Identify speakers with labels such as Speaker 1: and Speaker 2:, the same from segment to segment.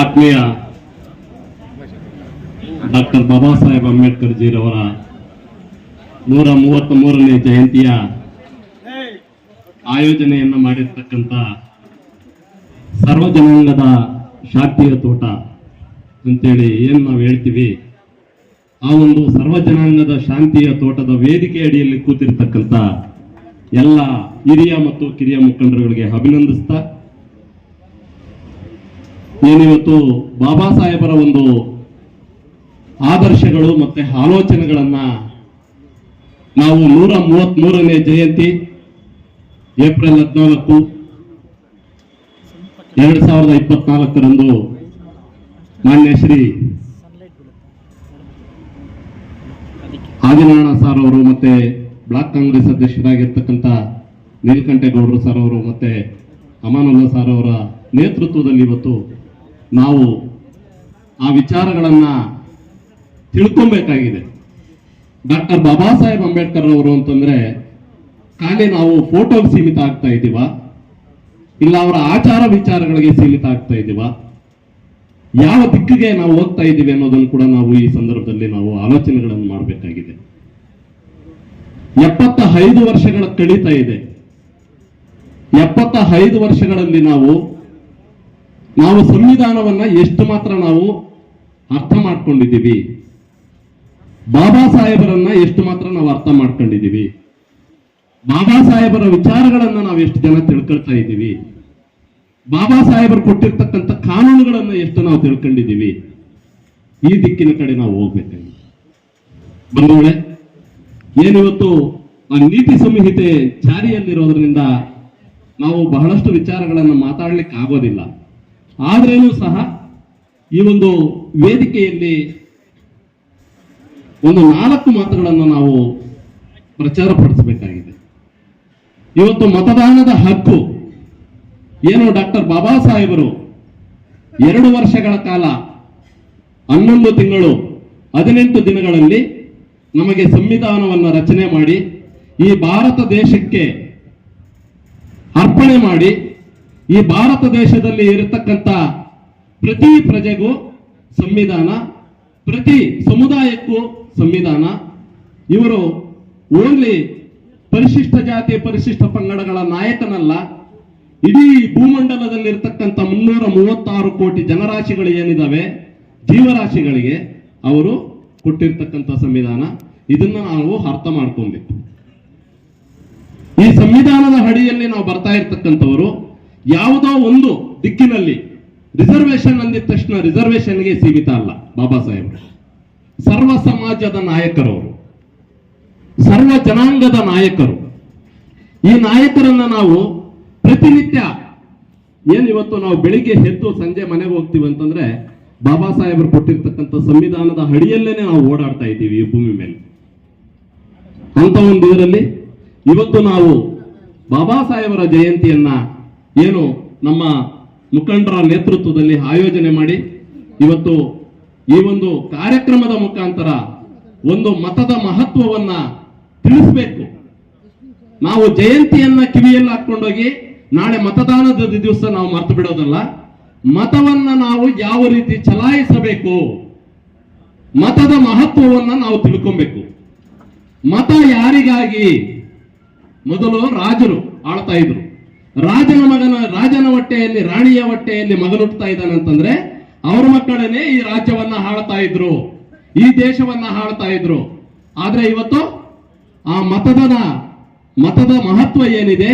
Speaker 1: ಆತ್ಮೀಯ ಡಾಕ್ಟರ್ ಬಾಬಾ ಸಾಹೇಬ್ ಅಂಬೇಡ್ಕರ್ ಜಿರವರ ನೂರ ಮೂವತ್ತ್ ಮೂರನೇ ಜಯಂತಿಯ ಆಯೋಜನೆಯನ್ನು ಮಾಡಿರ್ತಕ್ಕಂಥ ಸರ್ವಜನಾಂಗದ ಶಾಂತಿಯ ತೋಟ ಅಂತೇಳಿ ಏನು ನಾವು ಹೇಳ್ತೀವಿ, ಆ ಒಂದು ಸರ್ವಜನಾಂಗದ ಶಾಂತಿಯ ತೋಟದ ವೇದಿಕೆ ಅಡಿಯಲ್ಲಿ ಕೂತಿರ್ತಕ್ಕಂಥ ಎಲ್ಲ ಹಿರಿಯ ಮತ್ತು ಕಿರಿಯ ಮುಖಂಡರುಗಳಿಗೆ ಅಭಿನಂದಿಸ್ತಾ ಏನಿವತ್ತು ಬಾಬಾ ಸಾಹೇಬರ ಒಂದು ಆದರ್ಶಗಳು ಮತ್ತೆ ಆಲೋಚನೆಗಳನ್ನ ನಾವು ನೂರ ಮೂವತ್ತ್ ಮೂರನೇ ಜಯಂತಿ, ಏಪ್ರಿಲ್ ಹದಿನಾಲ್ಕು, ಎರಡು ಸಾವಿರದ ಇಪ್ಪತ್ನಾಲ್ಕರಂದು ಮಾನ್ಯ ಶ್ರೀ ಆದಿನಾರಾಯಣ ಸರ್ ಅವರು ಮತ್ತೆ ಬ್ಲಾಕ್ ಕಾಂಗ್ರೆಸ್ ಅಧ್ಯಕ್ಷರಾಗಿರ್ತಕ್ಕಂಥ ನೀಲಕಂಠೇಗೌಡರು ಸರ್ ಅವರು ಮತ್ತೆ ಅಮಾನುಲ್ಲಾ ಸರ್ ಅವರ ನೇತೃತ್ವದಲ್ಲಿ ಇವತ್ತು ನಾವು ಆ ವಿಚಾರಗಳನ್ನ ತಿಳ್ಕೊಬೇಕಾಗಿದೆ. ಡಾಕ್ಟರ್ ಬಾಬಾ ಸಾಹೇಬ್ ಅಂಬೇಡ್ಕರ್ ಅವರು ಅಂತಂದ್ರೆ ಖಾಲಿ ನಾವು ಫೋಟೋಗೆ ಸೀಮಿತ ಆಗ್ತಾ ಇದ್ದೀವ? ಇಲ್ಲ ಅವರ ಆಚಾರ ವಿಚಾರಗಳಿಗೆ ಸೀಮಿತ ಆಗ್ತಾ ಇದ್ದೀವ? ಯಾವ ದಿಕ್ಕಿಗೆ ನಾವು ಹೋಗ್ತಾ ಇದ್ದೀವಿ ಅನ್ನೋದನ್ನು ಕೂಡ ನಾವು ಈ ಸಂದರ್ಭದಲ್ಲಿ ನಾವು ಆಲೋಚನೆಗಳನ್ನು ಮಾಡಬೇಕಾಗಿದೆ. ಎಪ್ಪತ್ತ ಐದು ವರ್ಷಗಳ ಕಳೀತಾ ಇದೆ. ಎಪ್ಪತ್ತ ಐದು ವರ್ಷಗಳಲ್ಲಿ ನಾವು ನಾವು ಸಂವಿಧಾನವನ್ನ ಎಷ್ಟು ಮಾತ್ರ ನಾವು ಅರ್ಥ ಮಾಡ್ಕೊಂಡಿದ್ದೀವಿ? ಬಾಬಾ ಸಾಹೇಬರನ್ನ ಎಷ್ಟು ಮಾತ್ರ ನಾವು ಅರ್ಥ ಮಾಡ್ಕೊಂಡಿದ್ದೀವಿ? ಬಾಬಾ ಸಾಹೇಬರ ವಿಚಾರಗಳನ್ನ ನಾವು ಎಷ್ಟು ಜನ ತಿಳ್ಕೊಳ್ತಾ ಇದ್ದೀವಿ? ಬಾಬಾ ಸಾಹೇಬರು ಕೊಟ್ಟಿರ್ತಕ್ಕಂಥ ಕಾನೂನುಗಳನ್ನ ಎಷ್ಟು ನಾವು ತಿಳ್ಕೊಂಡಿದ್ದೀವಿ? ಈ ದಿಕ್ಕಿನ ಕಡೆ ನಾವು ಹೋಗ್ಬೇಕಾಗಿ ಬಂಧುಗಳೇ, ಏನಿವತ್ತು ಆ ನೀತಿ ಸಂಹಿತೆ ಜಾರಿಯಲ್ಲಿರೋದ್ರಿಂದ ನಾವು ಬಹಳಷ್ಟು ವಿಚಾರಗಳನ್ನು ಮಾತಾಡ್ಲಿಕ್ಕೆ ಆಗೋದಿಲ್ಲ ಆದ್ರೇನೂ ಸಹ ಈ ಒಂದು ವೇದಿಕೆಯಲ್ಲಿ ಒಂದು ನಾಲ್ಕು ಮಾತುಗಳನ್ನು ನಾವು ಪ್ರಚಾರ ಪಡಿಸಬೇಕಾಗಿದೆ. ಇವತ್ತು ಮತದಾನದ ಹಕ್ಕು ಏನು ಡಾಕ್ಟರ್ ಬಾಬಾ ಸಾಹೇಬರು? ಎರಡು ವರ್ಷಗಳ ಕಾಲ, ಹನ್ನೊಂದು ತಿಂಗಳು, ಹದಿನೆಂಟು ದಿನಗಳಲ್ಲಿ ನಮಗೆ ಸಂವಿಧಾನವನ್ನು ರಚನೆ ಮಾಡಿ, ಈ ಭಾರತ ದೇಶಕ್ಕೆ ಅರ್ಪಣೆ ಮಾಡಿ ಈ ಭಾರತ ದೇಶದಲ್ಲಿ ಇರತಕ್ಕಂಥ ಪ್ರತಿ ಪ್ರಜೆಗೂ ಸಂವಿಧಾನ, ಪ್ರತಿ ಸಮುದಾಯಕ್ಕೂ ಸಂವಿಧಾನ. ಇವರು ಓನ್ಲಿ ಪರಿಶಿಷ್ಟ ಜಾತಿ, ಪರಿಶಿಷ್ಟ ಪಂಗಡಗಳ ನಾಯಕನಲ್ಲ. ಇಡೀ ಭೂಮಂಡಲದಲ್ಲಿರ್ತಕ್ಕಂಥ ಮುನ್ನೂರ ಮೂವತ್ತಾರು ಕೋಟಿ ಜನರಾಶಿಗಳು ಏನಿದಾವೆ? ಜೀವರಾಶಿಗಳಿಗೆ ಅವರು ಕೊಟ್ಟಿರ್ತಕ್ಕಂಥ ಸಂವಿಧಾನ. ಇದನ್ನ ನಾವು ಅರ್ಥ ಮಾಡ್ಕೊಬೇಕು. ಈ ಸಂವಿಧಾನದ ಅಡಿಯಲ್ಲಿ ನಾವು ಬರ್ತಾ ಇರ್ತಕ್ಕಂಥವರು ಯಾವುದೋ ಒಂದು ದಿಕ್ಕಿನಲ್ಲಿ ರಿಸರ್ವೇಶನ್ ಅಂದಿದ ತಕ್ಷಣ ರಿಸರ್ವೇಶನ್ಗೆ ಸೀಮಿತ ಅಲ್ಲ, ಬಾಬಾ ಸಾಹೇಬರು ಸರ್ವ ಸಮಾಜದ ನಾಯಕರವರು, ಸರ್ವ ಜನಾಂಗದ ನಾಯಕರು. ಈ ನಾಯಕರನ್ನ ನಾವು ಪ್ರತಿನಿತ್ಯ ಏನ್ ಇವತ್ತು ನಾವು ಬೆಳಿಗ್ಗೆ ಎದ್ದು ಸಂಜೆ ಮನೆಗೆ ಹೋಗ್ತೀವಿ ಅಂತಂದ್ರೆ ಬಾಬಾ ಸಾಹೇಬರು ಕೊಟ್ಟಿರ್ತಕ್ಕಂಥ ಸಂವಿಧಾನದ ಅಡಿಯಲ್ಲೇನೆ ನಾವು ಓಡಾಡ್ತಾ ಇದ್ದೀವಿ ಈ ಭೂಮಿ ಮೇಲೆ. ಅಂತ ಒಂದು ಇದರಲ್ಲಿ ಇವತ್ತು ನಾವು ಬಾಬಾ ಸಾಹೇಬರ ಜಯಂತಿಯನ್ನ ಏನು ನಮ್ಮ ಮುಖಂಡರ ನೇತೃತ್ವದಲ್ಲಿ ಆಯೋಜನೆ ಮಾಡಿ ಇವತ್ತು ಈ ಒಂದು ಕಾರ್ಯಕ್ರಮದ ಮುಖಾಂತರ ಒಂದು ಮತದ ಮಹತ್ವವನ್ನ ತಿಳಿಸ್ಬೇಕು. ನಾವು ಜಯಂತಿಯನ್ನ ಕಿವಿಯಲ್ಲಿ ಹಾಕೊಂಡೋಗಿ ನಾಳೆ ಮತದಾನದ ದಿವಸ ನಾವು ಮರ್ತು ಬಿಡೋದಲ್ಲ, ಮತವನ್ನ ನಾವು ಯಾವ ರೀತಿ ಚಲಾಯಿಸಬೇಕು, ಮತದ ಮಹತ್ವವನ್ನ ನಾವು ತಿಳ್ಕೊಬೇಕು. ಮತ ಯಾರಿಗಾಗಿ? ಮೊದಲು ರಾಜರು ಆಳ್ತಾ ಇದ್ರು. ರಾಜನ ರಾಜನ ಹೊಟ್ಟೆಯಲ್ಲಿ, ರಾಣಿಯ ಹೊಟ್ಟೆಯಲ್ಲಿ ಮಗನುಟ್ತಾ ಇದ್ದಾನೆ ಅಂತಂದ್ರೆ ಅವ್ರ ಮಕ್ಕಳನ್ನೇ ಈ ರಾಜ್ಯವನ್ನ ಹಾಳ್ತಾ ಇದ್ರು, ಈ ದೇಶವನ್ನ ಹಾಳ್ತಾ ಇದ್ರು. ಆದ್ರೆ ಇವತ್ತು ಆ ಮತದನ, ಮತದ ಮಹತ್ವ ಏನಿದೆ?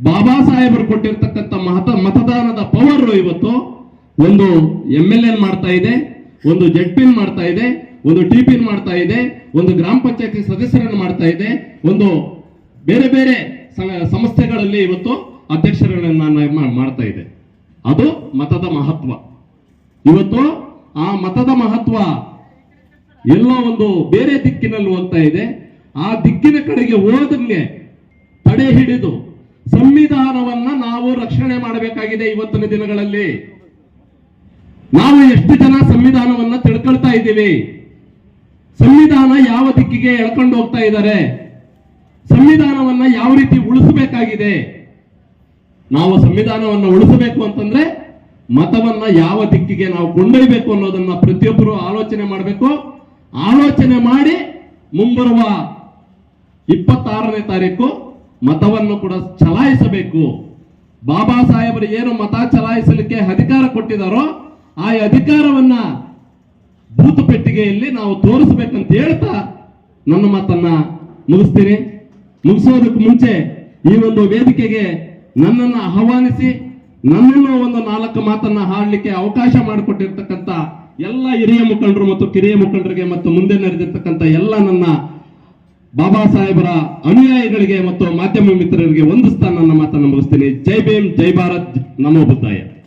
Speaker 1: ಬಾಬಾ ಸಾಹೇಬರು ಕೊಟ್ಟಿರ್ತಕ್ಕಂಥ ಮಹತ, ಮತದಾನದ ಪವರ್ ಇವತ್ತು ಒಂದು ಎಂ ಎಲ್ ಎನ್ ಮಾಡ್ತಾ ಇದೆ, ಒಂದು ಜೆಡ್ ಪಿನ್ ಮಾಡ್ತಾ ಇದೆ, ಒಂದು ಟಿ ಪಿನ್ ಮಾಡ್ತಾ ಇದೆ, ಒಂದು ಗ್ರಾಮ ಪಂಚಾಯತಿ ಸದಸ್ಯರನ್ನು ಮಾಡ್ತಾ ಇದೆ, ಒಂದು ಬೇರೆ ಬೇರೆ ಸಂಸ್ಥೆಗಳಲ್ಲಿ ಇವತ್ತು ಅಧ್ಯಕ್ಷರನ್ನ ಮಾ- ಮಾಡ್ತಾ ಇದೆ ಅದು ಮತದ ಮಹತ್ವ. ಇವತ್ತು ಆ ಮತದ ಮಹತ್ವ ಎಲ್ಲೋ ಒಂದು ಬೇರೆ ದಿಕ್ಕಿನಲ್ಲಿ ಹೋಗ್ತಾ ಇದೆ. ಆ ದಿಕ್ಕಿನ ಕಡೆಗೆ ಹೋದಂಗೆ ತಡೆ ಹಿಡಿದು ಸಂವಿಧಾನವನ್ನ ನಾವು ರಕ್ಷಣೆ ಮಾಡಬೇಕಾಗಿದೆ ಇವತ್ತಿನ ದಿನಗಳಲ್ಲಿ. ನಾವು ಎಷ್ಟು ಜನ ಸಂವಿಧಾನವನ್ನ ತಿಳ್ಕೊಳ್ತಾ ಇದ್ದೀವಿ? ಸಂವಿಧಾನ ಯಾವ ದಿಕ್ಕಿಗೆ ಎಳ್ಕೊಂಡು ಹೋಗ್ತಾ ಇದ್ದಾರೆ? ಸಂವಿಧಾನವನ್ನ ಯಾವ ರೀತಿ ಉಳಿಸಬೇಕಾಗಿದೆ? ನಾವು ಸಂವಿಧಾನವನ್ನು ಉಳಿಸಬೇಕು ಅಂತಂದ್ರೆ ಮತವನ್ನ ಯಾವ ದಿಕ್ಕಿಗೆ ನಾವು ಕೊಂಡೊಯ್ಬೇಕು ಅನ್ನೋದನ್ನ ಪ್ರತಿಯೊಬ್ಬರು ಆಲೋಚನೆ ಮಾಡಬೇಕು. ಆಲೋಚನೆ ಮಾಡಿ ಮುಂಬರುವ ಇಪ್ಪತ್ತಾರನೇ ತಾರೀಕು ಮತವನ್ನು ಕೂಡ ಚಲಾಯಿಸಬೇಕು. ಬಾಬಾ ಸಾಹೇಬರು ಏನು ಮತ ಚಲಾಯಿಸಲಿಕ್ಕೆ ಅಧಿಕಾರ ಕೊಟ್ಟಿದಾರೋ ಆ ಅಧಿಕಾರವನ್ನ ಭೂತ ಪೆಟ್ಟಿಗೆಯಲ್ಲಿ ನಾವು ತೋರಿಸ್ಬೇಕಂತ ಹೇಳ್ತಾ ನನ್ನ ಮಾತನ್ನ ಮುಗಿಸ್ತೀನಿ. ಮುಗಿಸೋದಕ್ಕೆ ಮುಂಚೆ ಈ ಒಂದು ವೇದಿಕೆಗೆ ನನ್ನನ್ನು ಆಹ್ವಾನಿಸಿ, ನನ್ನನ್ನು ಒಂದು ನಾಲ್ಕು ಮಾತನ್ನ ಹಾಡಲಿಕ್ಕೆ ಅವಕಾಶ ಮಾಡಿಕೊಟ್ಟಿರ್ತಕ್ಕಂಥ ಎಲ್ಲ ಹಿರಿಯ ಮುಖಂಡರು ಮತ್ತು ಕಿರಿಯ ಮುಖಂಡರಿಗೆ ಮತ್ತು ಮುಂದೆ ನಡೆದಿರ್ತಕ್ಕಂಥ ಎಲ್ಲ ನನ್ನ ಬಾಬಾ ಸಾಹೇಬರ ಅನುಯಾಯಿಗಳಿಗೆ ಮತ್ತು ಮಾಧ್ಯಮ ಮಿತ್ರರಿಗೆ ಒಂದು ಸ್ಥಾನ ನನ್ನ ಮಾತನ್ನು ಮುಗಿಸ್ತೀನಿ ಜೈ ಭೀಮ್, ಜೈ ಭಾರತ್, ನಮೋ ಬುದ್ಧಾಯ.